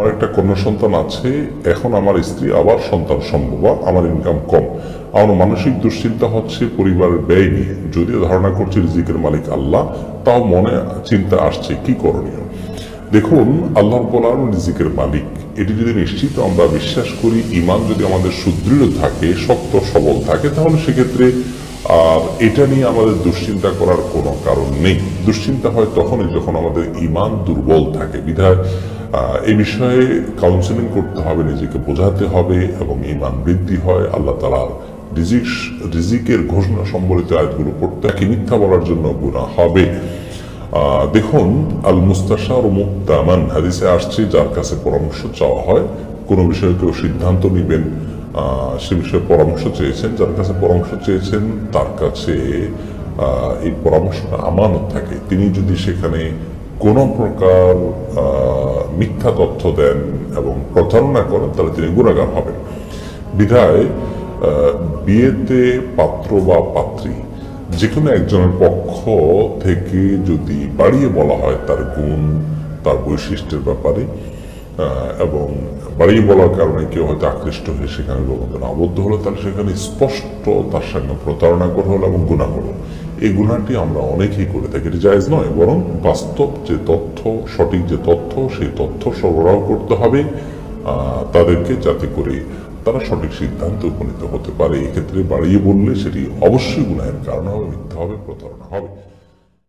আমার একটা কন্যা সন্তান আছে, এখন আমার স্ত্রী, আবার সন্তান সম্ভব, আমার ইনকাম কম। আমার মানসিক দুশ্চিন্তা হচ্ছে, পরিবারের ব্যয় নিয়ে। যদিও ধারণা করছি রিজিকের মালিক আল্লাহ, তাও মনে চিন্তা আসছে, কি করণীয়? দেখুন, আল্লাহ বলার রিজিকের মালিক। এটি যদি নিশ্চিত আমরা বিশ্বাস করি ইমান যদি আমাদের সুদৃঢ় থাকে, শক্ত, সবল থাকে, তাহলে সেক্ষেত্রে আর এটা নিয়ে আমাদের দুশ্চিন্তা করার কোনো কারণ নেই। দুশ্চিন্তা হয় তখনই যখন আমাদের ইমান দুর্বল থাকে। বিধায় এই বিষয়ে কাউন্সেলিং করতে হবে, নিজেকে বোঝাতে হবে এবং ইমান বৃদ্ধি হয়। আল্লাহ তালার রিজিক রিজিকের ঘোষণা সম্বলিত আয়াতগুলো পড়তে কি মিথ্যা বলার জন্য গুণা হবে। দেখুন আল মুস্তাশার মুক্তামান হাদিসে আসছে, যার কাছে পরামর্শ চাওয়া হয়। কোনো বিষয়ে কেউ সিদ্ধান্ত নেবেন সে বিষয়ে পরামর্শ চেয়েছেন। যার কাছে পরামর্শ চেয়েছেন, তার কাছে এই পরামর্শটা আমানত থাকে। তিনি যদি সেখানে কোনো প্রকার মিথ্যা তথ্য দেন এবং প্রতারণা করেন, তাহলে তিনি গুণাগার হবেন। বিধায় বিয়েতে পাত্র বা পাত্রী যে কোনো একজনের পক্ষ থেকে যদি বাড়িয়ে বলা হয় তার গুণ, তার বৈশিষ্ট্যের ব্যাপারে এবং বাড়িয়ে বলার কারণে কেউ হয়তো আকৃষ্ট হয়ে সেখানে রবন্ধনে আবদ্ধ হলো, তাহলে সেখানে স্পষ্ট তার সঙ্গে প্রতারণা করা হলো এবং গুণা হলো। এই গুণাটি আমরা অনেকেই করে থাকি, এটি জায়জ নয়, বরং বাস্তব যে তথ্য, সঠিক যে তথ্য, সেই তথ্য সরবরাহ করতে হবে তাদেরকে যাতে করে তারা সঠিক সিদ্ধান্তে উপনীত হতে পারে। এক্ষেত্রে বাড়িয়ে বললে সেটি অবশ্যই গুণায়ের কারণ হবে, মিথ্যা হবে, প্রতারণা হবে।